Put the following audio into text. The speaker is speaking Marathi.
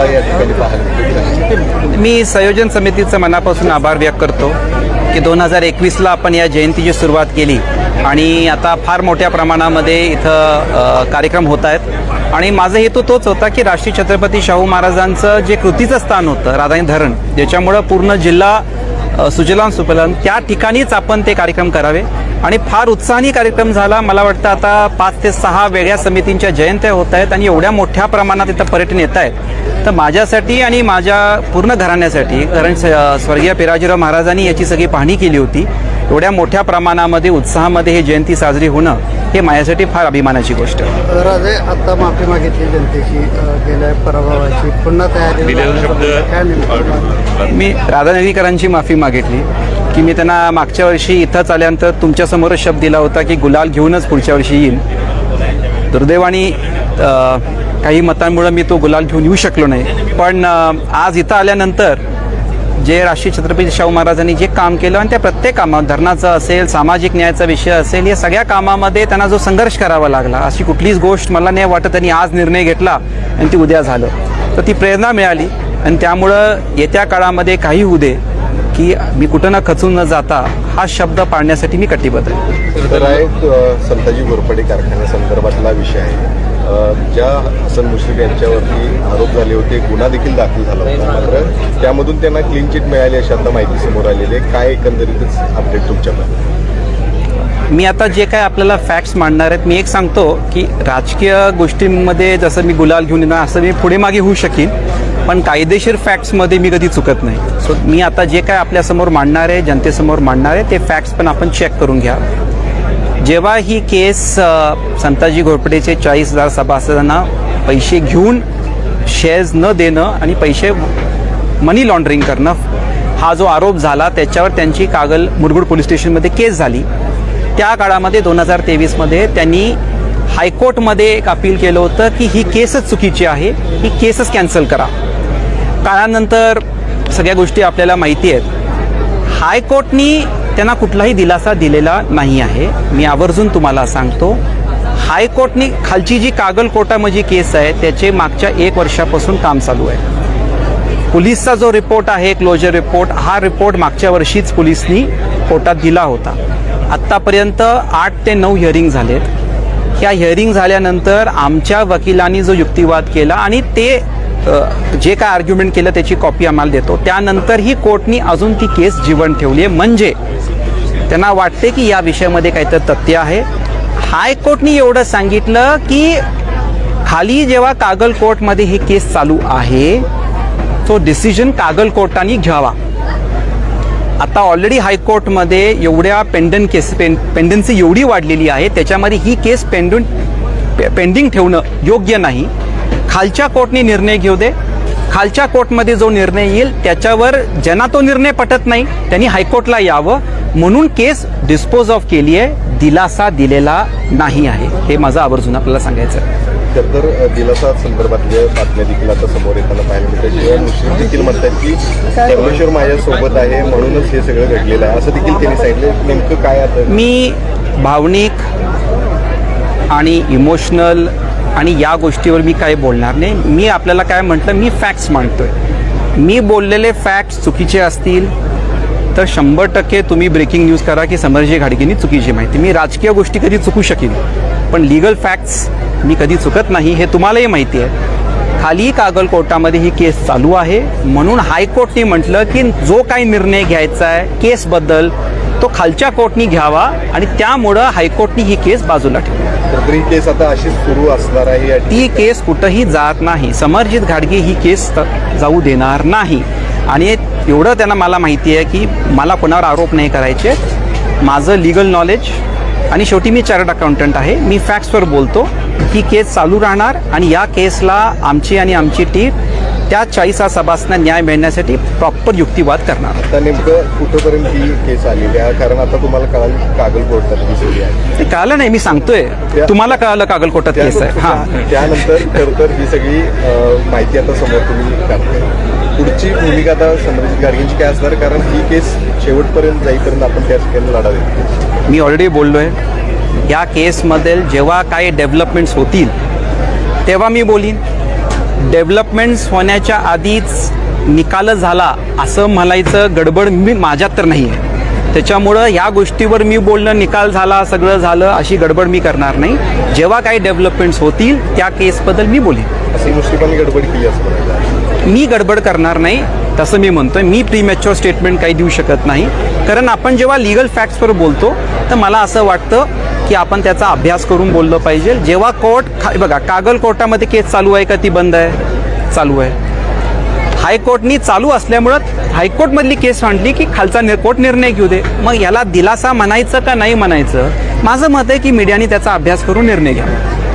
उत्साह या ठिकाणी पाहायला मी संयोजन समितीचं मनापासून आभार व्यक्त करतो की दोन हजार एकवीसला आपण या जयंतीची सुरुवात केली आणि आता फार मोठ्या प्रमाणामध्ये इथं कार्यक्रम होत आहेत. आणि माझा हेतू तोच होता की राष्ट्रीय छत्रपती शाहू महाराजांचं जे कृतीचं स्थान होतं राधाई धरण ज्याच्यामुळं पूर्ण जिल्हा सुजलाम सुफलाम त्या ठिकाणीच आपण ते कार्यक्रम करावे. आणि फार उत्साहाने कार्यक्रम झाला. मला वाटतं आता पाच ते सहा वेगळ्या समितींच्या जयंत्या होत आहेत आणि एवढ्या मोठ्या प्रमाणात इथं पर्यटन येत आहेत. तर माझ्यासाठी आणि माझ्या पूर्ण घराण्यासाठी कारण स्वर्गीय पिराजीराव महाराजांनी याची सगळी पाहणी केली होती. एवढ्या मोठ्या प्रमाणामध्ये उत्साहामध्ये ही जयंती साजरी होणं हे माझ्यासाठी फार अभिमानाची गोष्ट. आहे राजे आता माफी मागितली जनतेची अ, गेल्या पराभवाची. पुन्हा तयारी दिलेला शब्द काय नेमकं? मी राधानगरीकरांची माफी मागितली की मी त्यांना मागच्या वर्षी इथंच आल्यानंतर तुमच्यासमोरच शब्द दिला होता की गुलाल घेऊनच पुढच्या वर्षी येईल. दुर्दैवाने अ, काही मतांमुळं मी तो गुलाल घेऊन येऊ शकलो नाही. पण अ, आज इथं आल्यानंतर जे राष्ट्रीय छत्रपती शाहू महाराजांनी जे काम केलं आणि त्या प्रत्येक कामात धरणाचं असेल सामाजिक न्यायाचा विषय असेल या सगळ्या कामामध्ये त्यांना जो संघर्ष करावा लागला अशी कुठलीच गोष्ट मला नाही वाटत त्यांनी आज निर्णय घेतला आणि ती उद्या झालं. तर ती प्रेरणा मिळाली आणि त्यामुळं येत्या काळामध्ये काही होऊ दे की मी कुठं ना खचून न जाता हा शब्द पाळण्यासाठी मी कटिबद्ध आहे. तर एक संताजी घोरपडे कारखान्यासंदर्भातला विषय आहे. ज्या हसन मुश्रीफ यांच्यावरती आरोप झाले होते गुन्हा देखील दाखल झाला होता. मात्र त्यामधून त्यांना क्लीन चिट मिळाली अशी आता माहिती समोर आलेली आहे. काय एकंदरीतच अपडेट तुमच्याकडे? मी आता जे काय आपल्याला फॅक्ट्स मांडणार आहेत मी एक सांगतो की राजकीय गोष्टींमध्ये जसं मी गुलाल घेऊन येणार असं मी पुढे मागे होऊ शकीन. पण कायदेशीर फॅक्ट्समध्ये मी कधी चुकत नाही. सो मी आता जे काय आपल्यासमोर मांडणार आहे जनतेसमोर मांडणार आहे ते फॅक्ट्स पण आपण चेक करून घ्या. जेव्हा ही केस संताजी घोरपडेचे चाळीस हजार सभासदांना पैसे घेऊन शेअर्स न देणं आणि पैसे मनी लॉन्ड्रिंग करणं हा जो आरोप झाला त्याच्यावर त्यांची कागल मुरगुड पोलीस स्टेशनमध्ये केस झाली. त्या काळामध्ये दोन हजार तेवीसमध्ये त्यांनी हायकोर्टमध्ये एक अपील केलं होतं की ही केसच चुकीची आहे ही केसच कॅन्सल करा. काळानंतर सगळ्या गोष्टी आपल्याला माहिती आहेत. हायकोर्टनी त्यांना कुठलाही दिलासा दिलेला नाही आहे. मी आवर्जून तुम्हाला सांगतो हायकोर्टनी खालची जी कागल कोर्टामध्ये केस आहे त्याचे मागच्या एक वर्षापासून काम चालू आहे. पोलीसचा जो रिपोर्ट आहे क्लोजर रिपोर्ट हा रिपोर्ट मागच्या वर्षीच पोलिसनी कोर्टात दिला होता. आत्तापर्यंत आठ ते नऊ हिअरिंग झालेत. ह्या हिअरिंग झाल्यानंतर आमच्या वकिलांनी जो युक्तिवाद केला आणि ते जे काय आर्ग्युमेंट केलं त्याची कॉपी आम्हाला देतो. त्यानंतर ही कोर्टनी अजून ती केस जीवन ठेवली आहे. म्हणजे त्यांना वाटते की या विषयामध्ये काहीतरी तथ्य आहे. हायकोर्टनी एवढं सांगितलं की खाली जेव्हा कागल कोर्टमध्ये ही केस चालू आहे तो डिसिजन कागल कोर्टाने घ्यावा. आता ऑलरेडी हायकोर्टमध्ये एवढ्या पेंडन केस पें पेंडन्सी एवढी वाढलेली आहे. त्याच्यामध्ये ही केस पेंडून पे- पेंडिंग ठेवणं योग्य नाही. खालच्या कोर्टने निर्णय घेऊ दे. खालच्या कोर्टमध्ये जो निर्णय येईल त्याच्यावर ज्यांना तो निर्णय पटत नाही त्यांनी हायकोर्टला यावं. म्हणून केस डिस्पोज ऑफ केली आहे. दिलासा दिलेला नाही आहे. हे माझं आवर्जून आपल्याला सांगायचं आहे. तर दिलासा संदर्भातल्या बातम्या देखील आता समोर येताना पाहायला मिळतात. मुश्रीफ देखील म्हणतात की परमेश्वर माझ्यासोबत आहे म्हणूनच हे सगळं घडलेलं आहे. असं देखील त्यांनी सांगितलं नेमकं काय आता? मी भावनिक आणि इमोशनल आणि या गोष्टीवर मी काय बोलणार नाही. मी आपल्याला काय म्हटलं मी फॅक्ट्स मांडतोय. मी बोललेले फॅक्ट्स चुकीचे असतील तर शंभर टक्के तुम्ही ब्रेकिंग न्यूज करा की समरजी घाडगेंनी चुकीची माहिती. मी राजकीय गोष्टी कधी चुकू शकेन पण लिगल फॅक्ट्स मी कधी चुकत नाही हे तुम्हालाही माहिती आहे. खाली कागल कोर्टामध्ये ही केस चालू आहे. म्हणून हायकोर्टने म्हटलं की जो काही निर्णय घ्यायचा आहे केसबद्दल तो खालच्या कोर्टनी घ्यावा आणि त्यामुळं हायकोर्टनी ही केस बाजूला ठेवली. ही केस आता अशीच सुरू असणार आहे ती केस कुठंही जात नाही. समरजित घाडगे ही केस जाऊ देणार नाही. आणि एवढं त्यांना मला माहिती आहे की मला कोणावर आरोप नाही करायचे. माझं लिगल नॉलेज आणि शेवटी मी चार्टर्ड अकाउंटंट आहे. मी फॅक्ट्सवर बोलतो. ही केस चालू राहणार आणि या केसला आमची आणि आमची टीम त्या चाळीसा सभासना न्याय मिळण्यासाठी प्रॉपर युक्तिवाद करणार. आता नेमकं कुठंपर्यंत ही केस आलेली आहे? कारण आता तुम्हाला कळाल कागल कोर्टात दिसली आहे ते कळालं नाही मी सांगतोय. तुम्हाला कळालं कागल कोर्टात केस आहे. हां. त्या- त्यानंतर खरं तर ही सगळी अ, माहिती आता समोर तुम्ही पुढची भूमिका आता समृद्धी गाडगेंची काय असणार? कारण ही केस शेवटपर्यंत जाईपर्यंत आपण त्या ठिकाणी लढा देतो. मी ऑलरेडी बोललो आहे या केसमध्ये जेव्हा काही डेव्हलपमेंट्स होतील तेव्हा मी बोलीन. डेव्हलपमेंट्स होण्याच्या आधीच निकाल झाला असं म्हणायचं गडबड मी माझ्यात तर नाही आहे त्याच्यामुळं ह्या गोष्टीवर मी बोलणं निकाल झाला सगळं झालं अशी गडबड मी करणार नाही. जेव्हा काही डेव्हलपमेंट्स होतील त्या केसबद्दल मी बोलेन. असं मुश्रीफांनी गडबड केली असं मी गडबड करणार नाही तसं मी म्हणतोय. मी प्रीमॅच्युअर स्टेटमेंट काही देऊ शकत नाही. कारण आपण जेव्हा लिगल फॅक्ट्सवर बोलतो तर मला असं वाटतं की आपण त्याचा अभ्यास करून बोललं पाहिजे. जेव्हा कोर्ट खा बघा कागल कोर्टामध्ये केस चालू आहे का ती बंद आहे? चालू आहे. हायकोर्टनी चालू असल्यामुळं हायकोर्टमधली केस मांडली की खालचा नि कोर्ट निर्णय घेऊ दे. मग याला दिलासा म्हणायचं का नाही म्हणायचं? माझं मत आहे की मीडियाने त्याचा अभ्यास करून निर्णय घ्यावा.